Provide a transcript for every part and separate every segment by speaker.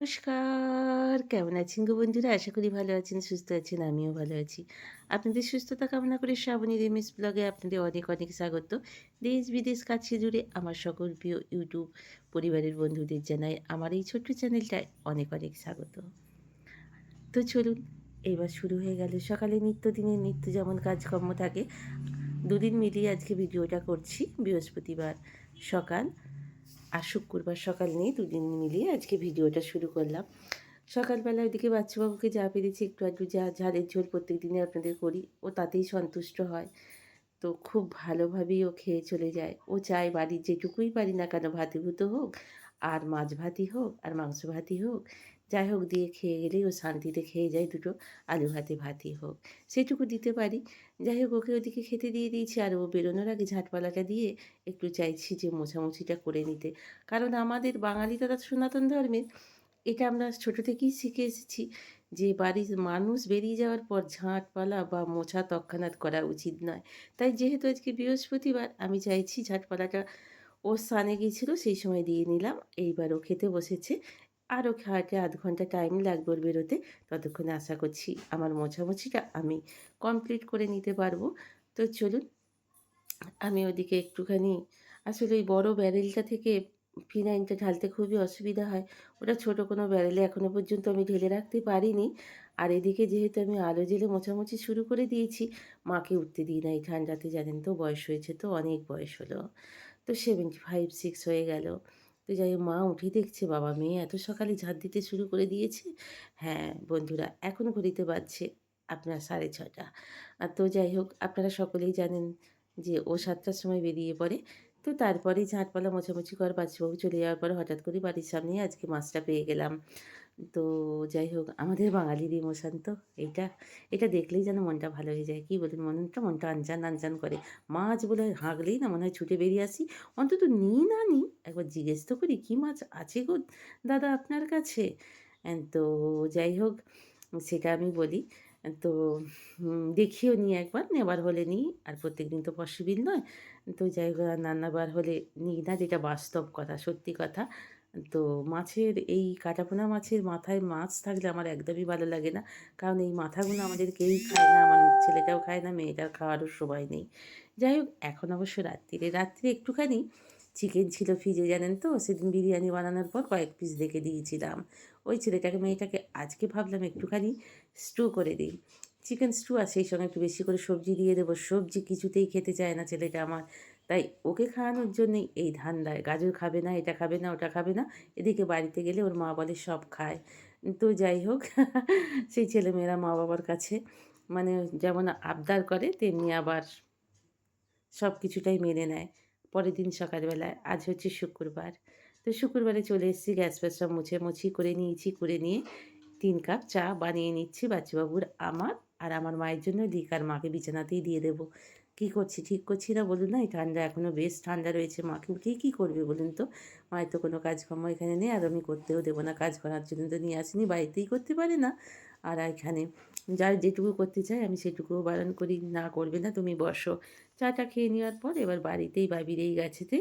Speaker 1: নমস্কার, কেমন আছেন গো বন্ধুরা? আশা করি ভালো আছেন, সুস্থ আছেন, আমিও ভালো আছি। আপনাদের সুস্থতা কামনা করে শ্রাবণী রেমিস ব্লগে আপনাদের অনেক অনেক স্বাগত। দেশ, বিদেশ, কাছে জুড়ে আমার সকল প্রিয় ইউটিউব পরিবারের বন্ধুদের জানাই আমার এই ছোট্ট চ্যানেলটায় অনেক অনেক স্বাগত। তো চলুন, এবার শুরু হয়ে গেল সকালে নিত্যদিনের নিত্য যেমন কাজকর্ম থাকে, দুদিন মিলিয়ে আজকে ভিডিওটা করছি বৃহস্পতিবার সকাল। আর শুক্রবার সকাল নিয়ে দুদিন মিলিয়ে আজকে ভিডিওটা শুরু করলাম। সকালবেলা ওইদিকে বাচ্চাবাবুকে যা পেরেছি একটু আধটু যা ঝালের ঝোল প্রত্যেক দিনে আপনাদের করি। ও তাতেই সন্তুষ্ট হয়। তো খুব ভালোভাবেই ও খেয়ে চলে যায়। ও চায় বাড়ির যেটুকুই পারি না কেন ভাতিভূত হোক, আর মাছ ভাতি হোক, আর মাংস ভাতি হোক যাই হোক দিয়ে খেয়ে গেলেই ও শান্তিতে খেয়ে যায় দুটো আলু ভাতে, ভাতই হোক। সেটুকু দিতে পারি। যাই হোক ওকে ওদিকে খেতে দিয়ে দিয়েছি আর ও বেরোনোর আগে ঝাঁটপালাটা দিয়ে একটু চাইছি যে মোছামুছিটা করে নিতে। কারণ আমাদের বাঙালি তারা সনাতন ধর্মের এটা আমরা ছোটো থেকেই শিখে এসেছি যে বাড়ির মানুষ বেরিয়ে যাওয়ার পর ঝাঁটপালা বা মোছা তৎক্ষণাৎ করা উচিত নয়। তাই যেহেতু আজকে বৃহস্পতিবার, আমি চাইছি ঝাঁটপালাটা ও স্থানে গিয়েছিল, সেই সময় দিয়ে নিলাম। এইবার ও খেতে বসেছে আরও খাওয়াতে আধ ঘণ্টা টাইম লাগবে ওর বেরোতে, ততক্ষণে আশা করছি আমার মোছামুছিটা আমি কমপ্লিট করে নিতে পারব। তো চলুন, আমি ওদিকে একটুখানি, আসলে ওই বড়ো ব্যারেলটা থেকে ফিনাইনটা ঢালতে খুবই অসুবিধা হয়। ওটা ছোট কোনো ব্যারেলে এখনও পর্যন্ত আমি ঢেলে রাখতে পারিনি। আর এদিকে যেহেতু আমি আলো জেলে মোছামুছি শুরু করে দিয়েছি, মাকে উঠতে দিই না এই ঠান্ডাতে, জানেন তো বয়স হয়েছে তো, অনেক বয়স হলো। তো সেভেন্টি ফাইভ সিক্স হয়ে গেল। তো যাই হোক, মা উঠে দেখছে, বাবা মেয়ে এত সকালে ঝাঁট দিতে শুরু করে দিয়েছে। হ্যাঁ বন্ধুরা, এখন ঘড়িতে বাজছে আপনার সাড়ে ছটা আর তো যাই হোক, আপনারা সকলেই জানেন যে ও সাতটার সময় বেরিয়ে পড়ে। তো তারপরে ঝাঁটপালা মোছামুছি কর বাচ্চাবাবু চলে যাওয়ার পর হঠাৎ করে বাড়ির সামনেই আজকে মাছটা পেয়ে গেলাম। তো যাই হোক, আমাদের বাঙালির ইমোশান তো। এইটা, এটা দেখলেই যেন মনটা ভালো হয়ে যায়। কী বলুন, মনটা মনটা আনচান আনচান করে। মাছ বলে হাঁকলেই না, মনে হয় ছুটে বেরিয়ে আসি। অন্তত নিই না নিই একবার জিজ্ঞেস তো করি, কী মাছ আছে গো দাদা আপনার কাছে? তো যাই হোক, সেটা আমি বলি। তো দেখিও নিই একবার, নেবার হলে নিই আর প্রত্যেক দিন তো পসিবল নয়। তো যাই হোক নানাবার হলে নিই না, যেটা বাস্তব কথা, সত্যি কথা। তো মাছের, এই কাটাপোনা মাছের মাথায় মাছ থাকলে আমার একদমই ভালো লাগে না। কারণ এই মাথাগুলো আমাদের কেউই খায় না, আমার ছেলেটাও খায় না মেয়েটাও খাওয়ারও সময় নেই। যাই হোক, এখন অবশ্য রাত্রিরে রাত্রে একটুখানি চিকেন ছিল ফ্রিজে জানেন তো? সেদিন বিরিয়ানি বানানোর পর কয়েক পিস দেখে দিয়েছিলাম। ওই ছেলেটাকে, মেয়েটাকে আজকে ভাবলাম একটুখানি স্টু করে দিই। চিকেন স্টু আর সেই সঙ্গে একটু বেশি করে সবজি দিয়ে দেবো। সবজি কিছুতেই খেতে চায় না ছেলেটা আমার। তাই ওকে খাওয়ানোর জন্যই এই ধান্দায় গাজর খাবে না, এটা খাবে না, ওটা খাবে না, এদিকে বাড়িতে গেলে ওর মা বলে সব খায়। তো যাই হোক, সেই ছেলেমেয়েরা মা বাবার কাছে মানে যেমন আবদার করে, তেমনি আবার সব কিছুটাই মেনে নেয়। পরের দিন সকালবেলায়, আজ হচ্ছে শুক্রবার। তো শুক্রবারে চলে এসেছি, গ্যাস ফ্যাস সব মুছে মুছি করে নিয়েছি, করে নিয়ে তিন কাপ চা বানিয়ে নিচ্ছি। বাচ্চাবাবুর, আমার আর আমার মায়ের জন্য দিক, আর মাকে বিছানাতেই দিয়ে দেবো। কী করছি, ঠিক করছি না বলুন না? এই ঠান্ডা এখনও বেশ ঠান্ডা রয়েছে মাকে উঠেই কী করবে বলুন তো? মায়ের তো কোনো কাজকর্ম এখানে নেই, আর আমি করতেও দেবো না। কাজ করার জন্য তো নিয়ে আসিনি, বাড়িতেই করতে পারে না। আর এখানে যার যেটুকু করতে চাই আমি সেটুকুও বারণ করি। না করবে না, তুমি বসো। চাটা খেয়ে নেওয়ার পর এবার বাড়িতেই বাবিরেই গাছেতে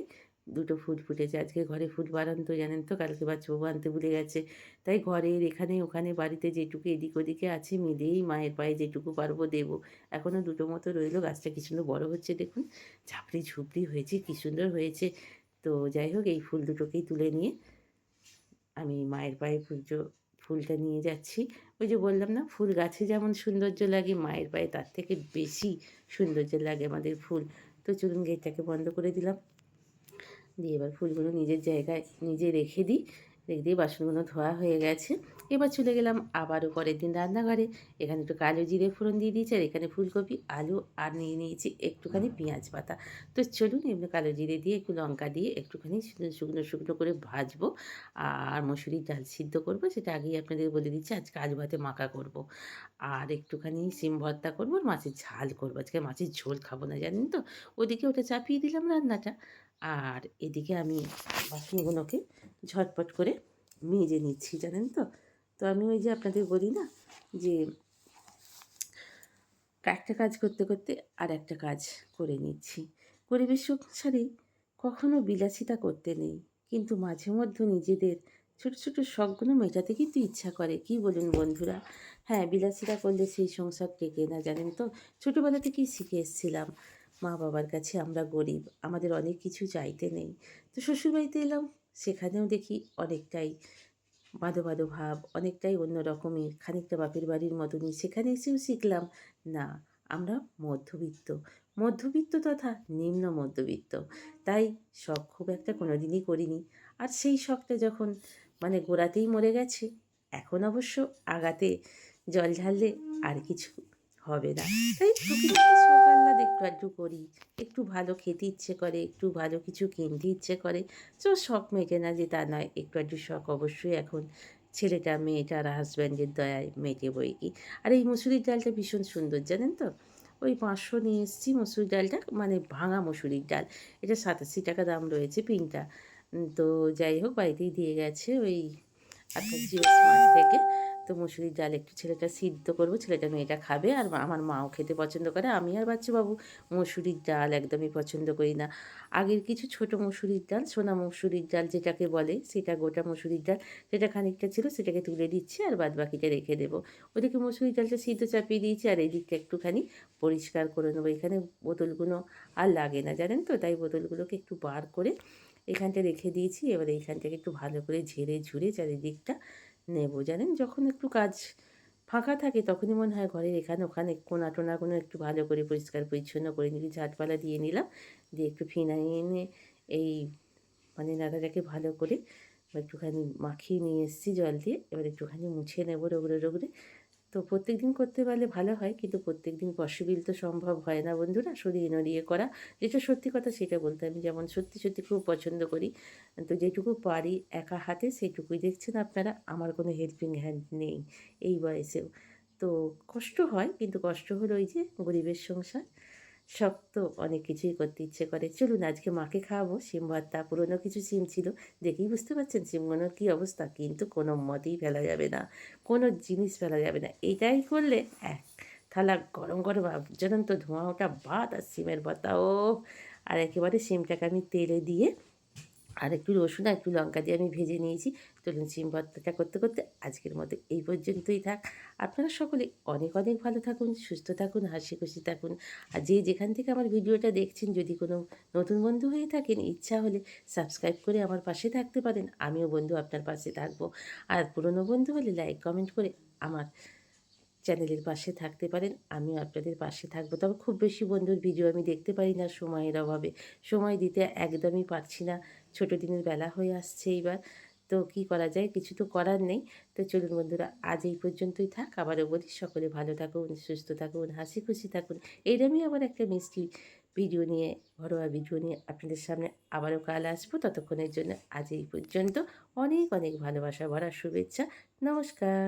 Speaker 1: দুটো ফুল ফুটেছে। আজকে ঘরে ফুল বাড়ান তো জানেন তো, কালকে বাচ্চাবাবু আনতে ভুলে গেছে। তাই ঘরের এখানে ওখানে বাড়িতে যেটুকু এদিক ওদিকে আছে মিলেই মায়ের পায়ে যেটুকু পারব দেবো। এখনও দুটো মতো রইল, গাছটা কি সুন্দর বড়ো হচ্ছে দেখুন। ঝাপড়ি ঝুপড়ি হয়েছে, কী সুন্দর হয়েছে। তো যাই হোক, এই ফুল দুটোকেই তুলে নিয়ে আমি মায়ের পায়ে পুজো, ফুলটা নিয়ে যাচ্ছি। ওই যে বললাম না, ফুল গাছে যেমন সৌন্দর্য লাগে, মায়ের পায়ে তার থেকে বেশি সৌন্দর্য লাগে আমাদের ফুল। তো চলুন গেটটাকে বন্ধ করে দিলাম। দিয়ে এবার ফুলগুলো নিজের জায়গায় নিজে রেখে দিই। দিয়ে বাসনগুলো ধোয়া হয়ে গেছে। এবার চলে গেলাম আবারও পরের দিন রান্নাঘরে। এখানে একটু কালো জিরে ফোড়ন দিয়ে দিয়েছি, আর এখানে ফুলকপি, আলু আর নিয়ে নিয়েছি একটুখানি পেঁয়াজ পাতা। তো চলুন এমনি কালো জিরে দিয়ে একটু লঙ্কা দিয়ে একটুখানি শুকনো শুকনো করে ভাজবো। আর মসুরির ডাল সিদ্ধ করব, সেটা আগেই আপনাদের বলে দিচ্ছি, আজকে আলু ভাতে মাখা করব। আর একটুখানি সিম ভর্তা করব, আর মাছের ঝাল করব। আজকে মাছের ঝোল খাব না, জানেন তো? ওদিকে ওটা চাপিয়ে দিলাম রান্নাটা। আর এদিকে আমি বাসনগুলোকে ঝটপট করে মেজে নিচ্ছি, জানেন তো? তো আমি ওই যে আপনাদের বলি না যে একটা কাজ করতে করতে আর একটা কাজ করে নিচ্ছি। পরিবেশ সংসারে কখনো বিলাসিতা করতে নেই, কিন্তু মাঝে মধ্যে নিজেদের ছোটো ছোটো শখগুলো মেটাতে কিন্তু ইচ্ছা করে। কি বলুন বন্ধুরা? হ্যাঁ বিলাসীরা করলে সেই সংসার টেকে না জানেন তো? ছোটোবেলা থেকেই শিখে এসেছিলাম। মা বাবার কাছে আমরা গরিব, আমাদের অনেক কিছু চাইতে নেই। তো শ্বশুরবাড়িতে এলাম, সেখানেও দেখি অনেকটাই বাঁধো বাঁধো ভাব অনেকটাই অন্য রকমের, খানিকটা বাপের বাড়ির মতনই। সেখানে এসেও শিখলাম, না, আমরা মধ্যবিত্ত। মধ্যবিত্ত তথা নিম্ন মধ্যবিত্ত। তাই শখ খুব একটা কোনো দিনই করিনি। আর সেই শখটা যখন মানে গোড়াতেই মরে গেছে, এখন অবশ্য আগাতে জল ঢাললে আর কিছু হবে না। তাই শখ একটু আধটু করি। একটু ভালো খেতে ইচ্ছে করে, একটু ভালো কিছু কিনতে ইচ্ছে করে। তো শখ মেটে না যে তা নয়, একটু আধটু শখ অবশ্যই এখন ছেলেটা, মেয়েটা আর হাজব্যান্ডের দয়ায় মেটে বই কি। আর এই মুসুরির ডালটা ভীষণ সুন্দর, জানেন তো? ওই পাঁচশো নিয়ে এসেছি মসুর ডালটা মানে ভাঙা মসুরির ডাল। এটা সাতাশি টাকা দাম রয়েছে পিনটা। তো যাই হোক, বাড়িতেই দিয়ে গেছে ওই আপনার জিও স্মার্ট থেকে। তো মুসুরির ডাল একটু ছেলেটা সিদ্ধ করব, ছেলেটা মেয়েটা খাবে আর আমার মাও খেতে পছন্দ করে, আমি আর বাচ্চাবাবু মুসুরির ডাল একদমই পছন্দ করি না। আগের কিছু ছোট মুসুরির ডাল, সোনা মুসুরির ডাল যেটাকে বলে, সেটা গোটা মুসুরির ডাল, সেটা খানিকটা ছিল, সেটাকে তুলে দিচ্ছি আর বাদ বাকিটা রেখে দেবো। ওদিকে মুসুরির ডালটা সিদ্ধ চাপিয়ে দিয়েছি আর এই দিকটা একটুখানি পরিষ্কার করে নেব। এখানে বোতলগুলো আর লাগে না, জানেন তো? তাই বোতলগুলোকে একটু বার করে এখানটা রেখে দিয়েছি। এবার এইখান থেকে একটু ভালো করে ঝেড়ে ঝুড়ে চারিদিকটা নেব। জানেন, যখন একটু কাজ ফাঁকা থাকে, তখনই মনে হয় ঘরের এখানে ওখানে কোনা টোনাগুলো একটু ভালো করে পরিষ্কার পরিচ্ছন্ন করে নিলি ঝাঁটপালা দিয়ে নিলাম। দিয়ে একটু ফিনাইনে এই মানে নাড়াটাকে ভালো করে একটুখানি মাখিয়ে নিয়ে এসেছি জল দিয়ে। এবার একটুখানি মুছে নেব রোগড়ে রোগড়ে। তো প্রত্যেক দিন করতে পারলে ভালো হয়, কিন্তু প্রত্যেক দিন পসিবিল তো সম্ভব হয় না বন্ধুরা সরিয়ে নড়িয়ে করা। যেটা সত্যি কথা সেটা বলতে আমি যেমন সত্যি সত্যি খুব পছন্দ করি। তো যেটুকু পারি একা হাতে সেটুকুই দেখছেন আপনারা, আমার কোনো হেল্পিং হ্যান্ড নেই এই বয়সেও। তো কষ্ট হয়, কিন্তু কষ্ট হলো ওই যে গরিবের সংসার। শখ তো অনেক কিছুই করতে ইচ্ছে করে। চলুন আজকে মাকে খাওয়াবো। সিম ভর্তা পুরনো কিছু সিম ছিল। দেখেই বুঝতে পারছেন সিমগুলোর কী অবস্থা। কিন্তু কোনো মতেই ফেলা যাবে না। কোনো জিনিস ফেলা যাবে না। এটাই করলে এক থালা গরম গরম জ্বলন্ত ধোঁয়া ওটা বাদ আর সিমের ভর্তা ও আর একেবারে সিমটাকে আমি তেলে দিয়ে আর একটু রসুন আর একটু লঙ্কা দিয়ে আমি ভেজে নিয়েছি। চলুন সিম ভর্তাটা করতে করতে আজকের মতো এই পর্যন্তই থাক। আপনারা সকলে অনেক অনেক ভালো থাকুন, সুস্থ থাকুন, হাসি খুশি থাকুন। আর যে যেখান থেকে আমার ভিডিওটা দেখছেন, যদি কোনো নতুন বন্ধু হয়ে থাকেন, ইচ্ছা হলে সাবস্ক্রাইব করে আমার পাশে থাকতে পারেন। আমিও বন্ধু আপনার পাশে থাকব। আর পুরনো বন্ধু হলে লাইক, কমেন্ট করে আমার চ্যানেলের পাশে থাকতে পারেন। আমিও আপনাদের পাশে থাকব। তবে খুব বেশি বন্ধুর ভিডিও আমি দেখতে পারি না সময়ের অভাবে। সময় দিতে একদমই পারছি না। ছোটো দিনের বেলা হয়ে আসছে এইবার তো কি করা যায়? কিছু তো করার নেই। তো চলুন বন্ধুরা, আজ এই পর্যন্তই থাক। আবারও বলি, সকলে ভালো থাকুন, সুস্থ থাকুন, হাসি খুশি থাকুন। এইরমই আবার একটা মিষ্টি ভিডিও নিয়ে, ঘরোয়া ভিডিও নিয়ে আপনাদের সামনে আবারও কাল আসব। ততক্ষণের জন্য আজ এই পর্যন্ত। অনেক অনেক ভালোবাসা, ভরা শুভেচ্ছা। নমস্কার।